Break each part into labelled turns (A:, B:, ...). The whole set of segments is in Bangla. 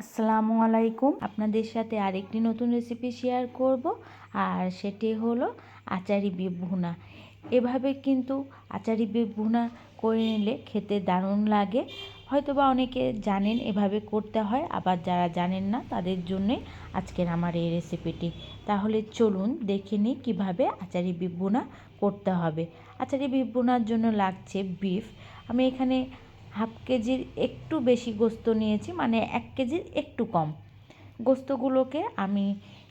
A: আসসালামু আলাইকুম। আপনাদের সাথে আরেকটি নতুন রেসিপি শেয়ার করব, আর সেটি হলো আচারি ভুনা। এভাবে কিন্তু আচারি ভুনা করে নিলে খেতে দারুণ লাগে। হয়তো বা অনেকে জানেন এভাবে করতে হয়, আবার যারা জানেন না, তাদের জন্যই আজকের আমার এই রেসিপিটি তাহলে চলুন দেখে নিই কীভাবে আচারি বিফ ভুনা করতে হবে। আচারি বিফ ভুনার জন্য লাগছে বিফ আমি এখানে হাফ কেজির একটু বেশি গোস্ত নিয়েছি মানে এক কেজির একটু কম। গোস্তগুলোকে আমি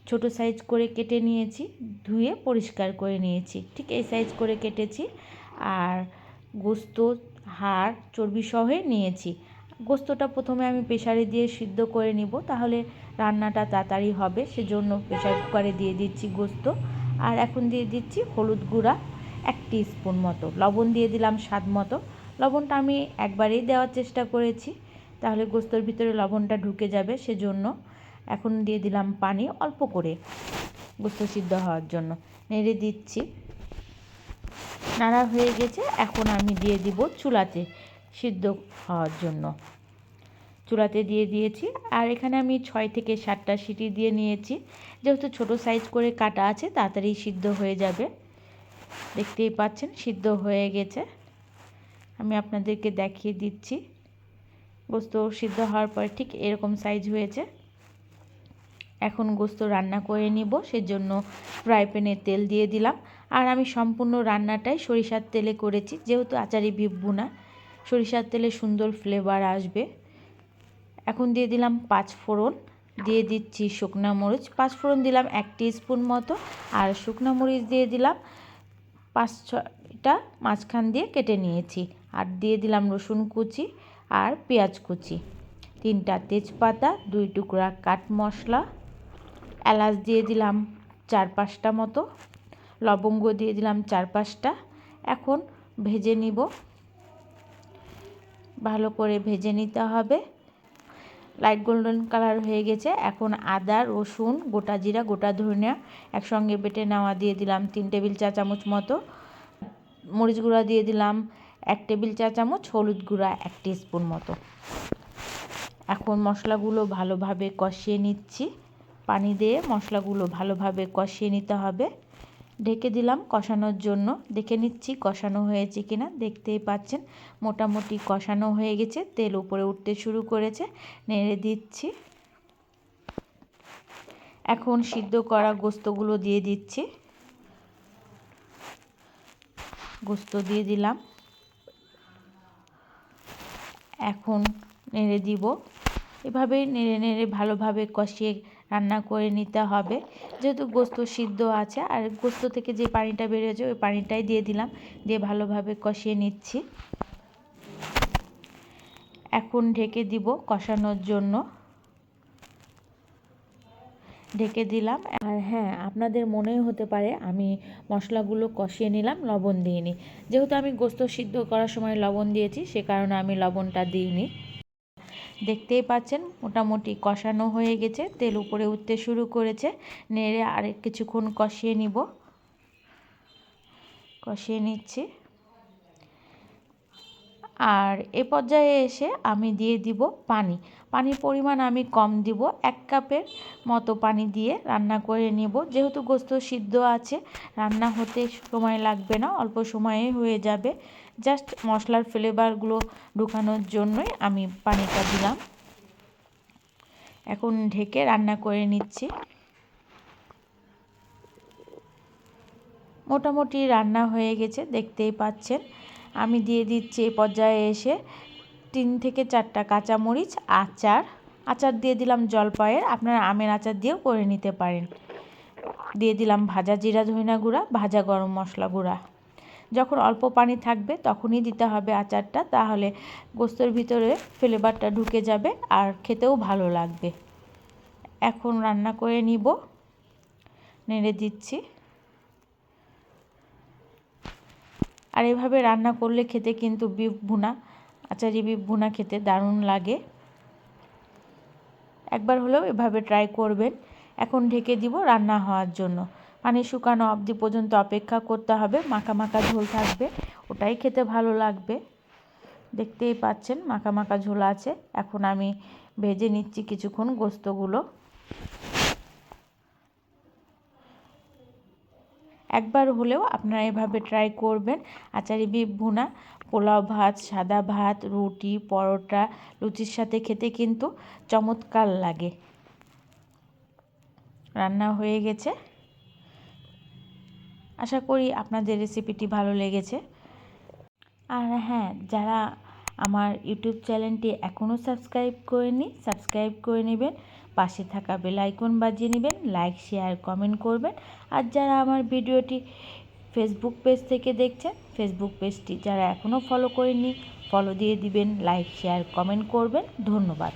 A: ছোট সাইজ করে কেটে নিয়েছি, ধুয়ে পরিষ্কার করে নিয়েছি। ঠিক এই সাইজ করে কেটেছি আর গোস্ত, হাড় চর্বি সহে নিয়েছি। গোস্তটা প্রথমে আমি প্রেশারে দিয়ে সিদ্ধ করে নিব, তাহলে রান্নাটা তাড়াতাড়ি হবে, সেজন্য প্রেশার কুকারে দিয়ে দিচ্ছি গোস্ত। আর এখন দিয়ে দিচ্ছি হলুদ গুঁড়া, এক স্পুন মতো। লবণ দিয়ে দিলাম স্বাদ মতো। লবণটা আমি একবারেই দেওয়ার চেষ্টা করেছি। তাহলে গোস্তর ভিতরে লবণটা ঢুকে যাবে সেজন্য এখন দিয়ে দিলাম পানি অল্প করে গোস্ত সিদ্ধ হওয়ার জন্য। নেড়ে দিচ্ছি। নাড়া হয়ে গেছে, এখন আমি দিয়ে দিব চুলাতে সিদ্ধ হওয়ার জন্য। চুলাতে দিয়ে দিয়েছি আর এখানে আমি ছয় থেকে সাতটা সিটি দিয়ে নিয়েছি। যেহেতু ছোট সাইজ করে কাটা আছে, তাড়াতাড়ি সিদ্ধ হয়ে যাবে। দেখতেই পাচ্ছেন, সিদ্ধ হয়ে গেছে। আমি আপনাদেরকে দেখিয়ে দিচ্ছি। গোস্ত সিদ্ধ হওয়ার পরে ঠিক এরকম সাইজ হয়েছে। এখন গোস্ত রান্না করে নিব, সেজন্য ফ্রাই প্যানে তেল দিয়ে দিলাম। আর আমি সম্পূর্ণ রান্নাটাই সরিষার তেলে করেছি, যেহেতু আচারি বিফ বুনা সরিষার তেলে সুন্দর ফ্লেভার আসবে। এখন দিয়ে দিলাম পাঁচ ফোড়ন, দিয়ে দিচ্ছি শুকনা মরিচ। পাঁচ ফোড়ন দিলাম এক স্পুন মতো, আর শুকনা মরিচ দিয়ে দিলাম পাঁচ ছটা মাঝখান দিয়ে কেটে নিয়েছি। আর দিয়ে দিলাম রসুন কুচি আর পেঁয়াজ কুচি। তিনটা তেজপাতা, দুই টুকরা কাঠ মশলা, এলাচ দিয়ে দিলাম চার পাঁচটা মতো, লবঙ্গ দিয়ে দিলাম চার পাঁচটা। এখন ভেজে নিব। ভালো করে ভেজে নিতে হবে। লাইট গোল্ডেন কালার হয়ে গেছে। এখন আদা, রসুন, গোটা জিরা, গোটা ধনিয়া একসঙ্গে বেটে নেওয়া দিয়ে দিলাম তিন টেবিল চা চামচ মতো। মরিচ গুঁড়া দিয়ে দিলাম এক টেবিল চা চামচ হলুদ গুঁড়া এক স্পুন মতো। এখন মশলাগুলো ভালোভাবে কষিয়ে নিচ্ছি। পানি দিয়ে মশলাগুলো ভালোভাবে কষিয়ে নিতে হবে। ঢেকে দিলাম কষানোর জন্য। দেখে নিচ্ছি কষানো হয়েছে কিনা। দেখতেই পাচ্ছেন, মোটামুটি কষানো হয়ে গেছে। তেল উপরে উঠতে শুরু করেছে। নেড়ে দিচ্ছি। এখন সিদ্ধ করা গোস্তগুলো দিয়ে দিচ্ছি। গোস্ত দিয়ে দিলাম। এখন নেড়ে দিব। এভাবে নেড়ে নেড়ে ভালোভাবে কষিয়ে রান্না করে নিতে হবে। যেহেতু গোস্ত সিদ্ধ আছে, আর গোস্ত থেকে যে পানিটা বেরিয়েছে, ওই পানিটাই দিয়ে দিলাম। দিয়ে ভালোভাবে কষিয়ে নিচ্ছি। এখন ঢেকে দিব কষানোর জন্য। ঢেকে দিলাম। আর হ্যাঁ আপনাদের মনেও হতে পারে আমি মশলাগুলো কষিয়ে নিলাম, লবণ দিইনি। যেহেতু আমি গোস্ত সিদ্ধ করার সময় লবণ দিয়েছি, সে কারণে আমি লবণটা দিইনি। দেখতেই পাচ্ছেন, মোটামুটি কষানো হয়ে গেছে, তেল উপরে উঠতে শুরু করেছে। নেড়ে আর কিছুক্ষণ কষিয়ে নিব। কষিয়ে নিচ্ছি। আর এ পর্যায়ে এসে আমি দিয়ে দিব পানি। পানির পরিমাণ আমি কম দিব, এক কাপের মতো পানি দিয়ে রান্না করে নেব। যেহেতু গোস্ত সিদ্ধ আছে, রান্না হতে সময় লাগবে না, অল্প সময়ে হয়ে যাবে। জাস্ট মশলার ফ্লেভারগুলো ঢুকানোর জন্যই আমি পানিটা দিলাম। এখন ঢেকে রান্না করে নিচ্ছি। মোটামুটি রান্না হয়ে গেছে, দেখতেই পাচ্ছেন। আমি দিয়ে দিচ্ছি এই পর্যায়ে এসে তিন থেকে চারটা কাঁচামরিচ, আচার। আচার দিয়ে দিলাম জলপাইয়ের, আপনারা আমের আচার দিয়েও করে নিতে পারেন। দিয়ে দিলাম ভাজা জিরা ধইনা গুঁড়া, ভাজা গরম মশলা গুঁড়া। যখন অল্প পানি থাকবে তখনই দিতে হবে আচারটা, তাহলে গোস্তর ভিতরে ফ্লেভারটা ঢুকে যাবে আর খেতেও ভালো লাগবে। এখন রান্না করে নিব। নেড়ে দিচ্ছি। আর এভাবে রান্না করলে খেতে কিন্তু বিফ ভুনা। আচারি বিফ ভুনা খেতে দারুণ লাগে। একবার হলেও এভাবে ট্রাই করবেন। এখন ঢেকে দিব রান্না হওয়ার জন্য। পানি শুকানো অবধি পর্যন্ত অপেক্ষা করতে হবে। মাখা মাখা ঝোল থাকবে, ওটাই খেতে ভালো লাগবে। দেখতেই পাচ্ছেন মাখা মাখা ঝোল আছে। এখন আমি ভেজে নিচ্ছি কিছুক্ষণ গোস্তগুলো। একবার হলেও আপনারা এভাবে ট্রাই করবেন। আচারি বিফ ভুনা, পোলাও ভাত, সাদা ভাত, রুটি, পরোটা, লুচির সাথে খেতে কিন্তু চমৎকার লাগে। রান্না হয়ে গেছে। আশা করি আপনাদের রেসিপিটি ভালো লেগেছে। আর হ্যাঁ যারা আমার ইউটিউব চ্যানেলটি এখনও সাবস্ক্রাইব করেনি সাবস্ক্রাইব করে নেবেন। পাশে থাকা বেল আইকন বাজিয়ে নেবেন, লাইক, শেয়ার, কমেন্ট করবেন। আর যারা আমার ভিডিওটি ফেসবুক পেজ থেকে দেখছেন ফেসবুক পেজটি যারা এখনও ফলো করেননি ফলো দিয়ে দিবেন, লাইক, শেয়ার, কমেন্ট করবেন। ধন্যবাদ।